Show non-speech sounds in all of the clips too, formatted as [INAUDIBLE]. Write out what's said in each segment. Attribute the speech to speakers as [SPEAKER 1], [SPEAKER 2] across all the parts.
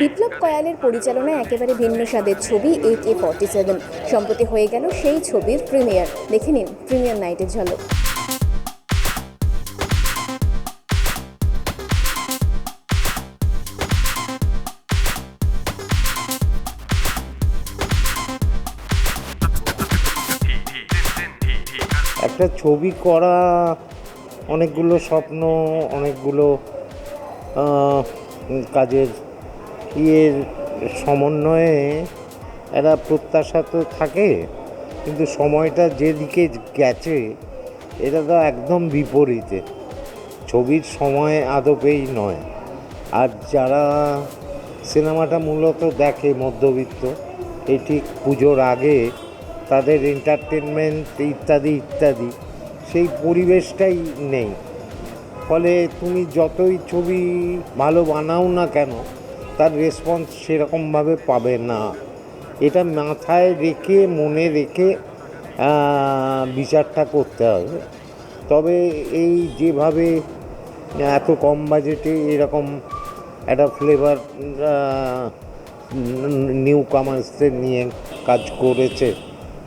[SPEAKER 1] বিপ্লব কয়ালের পরিচালনায় একেবারে ভিন্ন স্বাদের ছবি এ কে ফর্টি সেভেন সম্প্রতি হয়ে গেল সেই ছবির প্রিমিয়ার দেখে নিন প্রিমিয়ার নাইটের ঝলক
[SPEAKER 2] একটা ছবি করা অনেকগুলো স্বপ্ন, অনেকগুলো কাজের ইয়ের সমন্বয়ে এরা প্রত্যাশা তো থাকে, কিন্তু সময়টা যেদিকে গেছে, এটা তো একদম বিপরীতে। ছবির সময় আদপেই নয়। আর যারা সিনেমাটা মূলত দেখে মধ্যবিত্ত ঠিক পুজোর আগে তাদের এন্টারটেনমেন্ট ইত্যাদি ইত্যাদি সেই পরিবেশটাই নেই। ফলে তুমি যতই ছবি ভালো বানাও না কেন, তার রেসপন্স সেরকমভাবে পাবে না। এটা মাথায় রেখে, মনে রেখে বিচারটা করতে হবে। তবে এই যেভাবে এত কম বাজেটে এরকম একটা ফ্লেভার নিউ কামার্সদের নিয়ে কাজ করেছে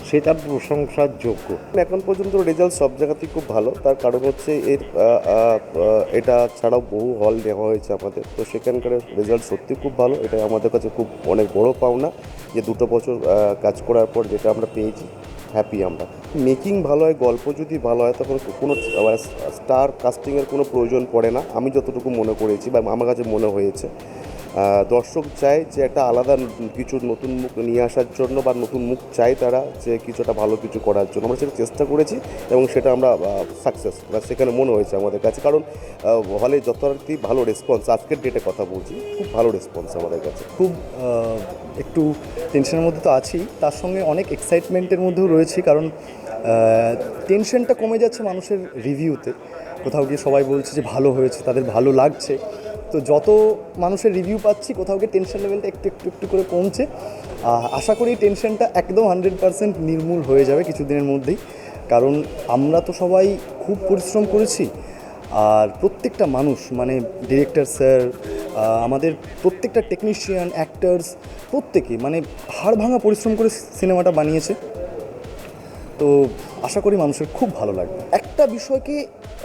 [SPEAKER 2] সেটা প্রশংসার যোগ্য
[SPEAKER 3] এখন পর্যন্ত রেজাল্ট সব জায়গাতেই খুব ভালো। তার কারণ হচ্ছে এর এটা ছাড়াও বহু হল নেওয়া হয়েছে আমাদের। তো সেখানকার রেজাল্ট সত্যি খুব ভালো। এটা আমাদের কাছে খুব অনেক বড় পাওনা যে দুটো বছর কাজ করার পর যেটা আমরা পেয়েছি হ্যাপি আমরা। মেকিং ভালো হয়, গল্প যদি ভালো হয়, তখন কোনো স্টার কাস্টিংয়ের কোনো প্রয়োজন পড়ে না। আমি যতটুকু মনে করেছি বা আমার কাছে মনে হয়েছে। দর্শক চায় যে একটা আলাদা কিছু নতুন মুখ নিয়ে আসার জন্য বা নতুন মুখ চায় তারা যে কিছুটা ভালো কিছু করার জন্য। আমরা সেটা চেষ্টা করেছি এবং সেটা আমরা সাকসেস সেখানে মনে হয়েছে আমাদের কাছে। কারণ হলে যথারীতি ভালো রেসপন্স আজকের ডেটে কথা বলছি, খুব ভালো রেসপন্স আমাদের কাছে।
[SPEAKER 4] খুব একটু টেনশনের মধ্যে তো আছি। তার সঙ্গে অনেক এক্সাইটমেন্টের মধ্যেও রয়েছি কারণ টেনশনটা কমে যাচ্ছে মানুষের রিভিউতে কোথাও গিয়ে সবাই বলছে যে ভালো হয়েছে, তাদের ভালো লাগছে। তো যত মানুষের রিভিউ পাচ্ছি, কোথাও গিয়ে টেনশন লেভেলটা একটু একটু একটু করে কমছে। আশা করি টেনশনটা একদম হান্ড্রেড পারসেন্ট নির্মূল হয়ে যাবে কিছুদিনের মধ্যেই। কারণ আমরা তো সবাই খুব পরিশ্রম করেছি। আর প্রত্যেকটা মানুষ মানে ডিরেক্টর স্যার আমাদের প্রত্যেকটা টেকনিশিয়ান অ্যাক্টার্স প্রত্যেকে মানে হাড় ভাঙা পরিশ্রম করে সিনেমাটা বানিয়েছে। তো আশা করি মানুষের খুব ভালো লাগবে। একটা বিষয়কে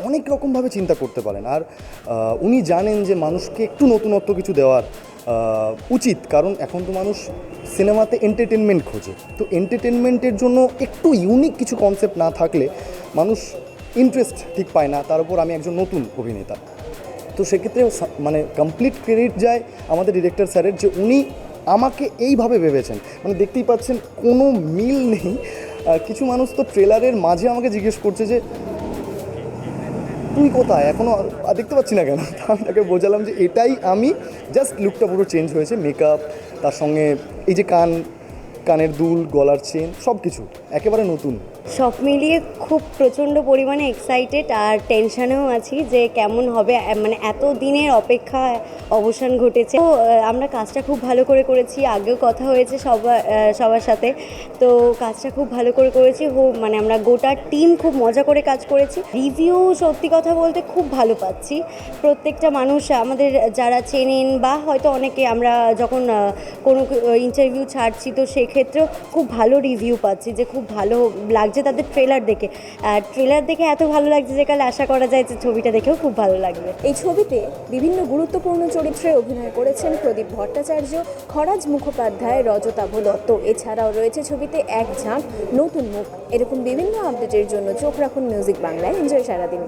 [SPEAKER 4] অনেক রকমভাবে চিন্তা করতে পারেন। আর উনি জানেন যে মানুষকে একটু নতুনত্ব কিছু দেওয়ার উচিত। কারণ এখন তো মানুষ সিনেমাতে এন্টারটেনমেন্ট খোঁজে। তো এন্টারটেনমেন্টের জন্য একটু ইউনিক কিছু কনসেপ্ট না থাকলে মানুষ ইন্টারেস্ট ঠিক পায় না। তার উপর আমি একজন নতুন অভিনেতা। তো সেক্ষেত্রে মানে কমপ্লিট ক্রেডিট যায় আমাদের ডিরেক্টর স্যারের যে উনি আমাকে এইভাবে ভেবেছেন। মানে দেখতেই পাচ্ছেন কোনো মিল নেই। কিছু মানুষ তো ট্রেলারের মাঝে আমাকে জিজ্ঞেস করছে যে, তুই কোথায়? এখনও দেখতে পাচ্ছি না কেন। [LAUGHS] আমি তাকে বোঝালাম যে, এটাই আমি জাস্ট লুকটা পুরো চেঞ্জ হয়েছে মেকআপ তার সঙ্গে এই যে কান কানের দুল, গলার চেন সব কিছু একেবারে নতুন।
[SPEAKER 5] সব মিলিয়ে খুব প্রচণ্ড পরিমাণে এক্সাইটেড আর টেনশানেও আছি যে কেমন হবে মানে এত দিনের অপেক্ষা অবসান ঘটেছে। তো আমরা কাজটা খুব ভালো করে করেছি, আগেও কথা হয়েছে সবার সবার সাথে। তো, কাজটা খুব ভালো করে করেছি, হো- মানে আমরা গোটা টিম খুব মজা করে কাজ করেছি। রিভিউ সত্যি কথা বলতে খুব ভালো পাচ্ছি। প্রত্যেকটা মানুষ, আমাদের যারা চেনেন বা হয়তো অনেকে আমরা যখন কোনো ইন্টারভিউ ছাড়ছি, তো সেক্ষেত্রেও খুব ভালো রিভিউ পাচ্ছি যে খুব ভালো লাগছে তাদের ট্রেলার দেখে। আর ট্রেলার দেখে এত ভালো লাগছে যে কাল আশা করা যায় যে ছবিটা দেখেও খুব ভালো লাগবে।
[SPEAKER 1] এই ছবিতে বিভিন্ন গুরুত্বপূর্ণ চরিত্রে অভিনয় করেছেন প্রদীপ ভট্টাচার্য, খরাজ মুখোপাধ্যায় রজতাভ দত্ত এছাড়াও রয়েছে ছবিতে এক ঝাঁক, নতুন মুখ। এরকম বিভিন্ন আপডেটের জন্য চোখ রাখুন মিউজিক বাংলায় এনজয় সারাদিন।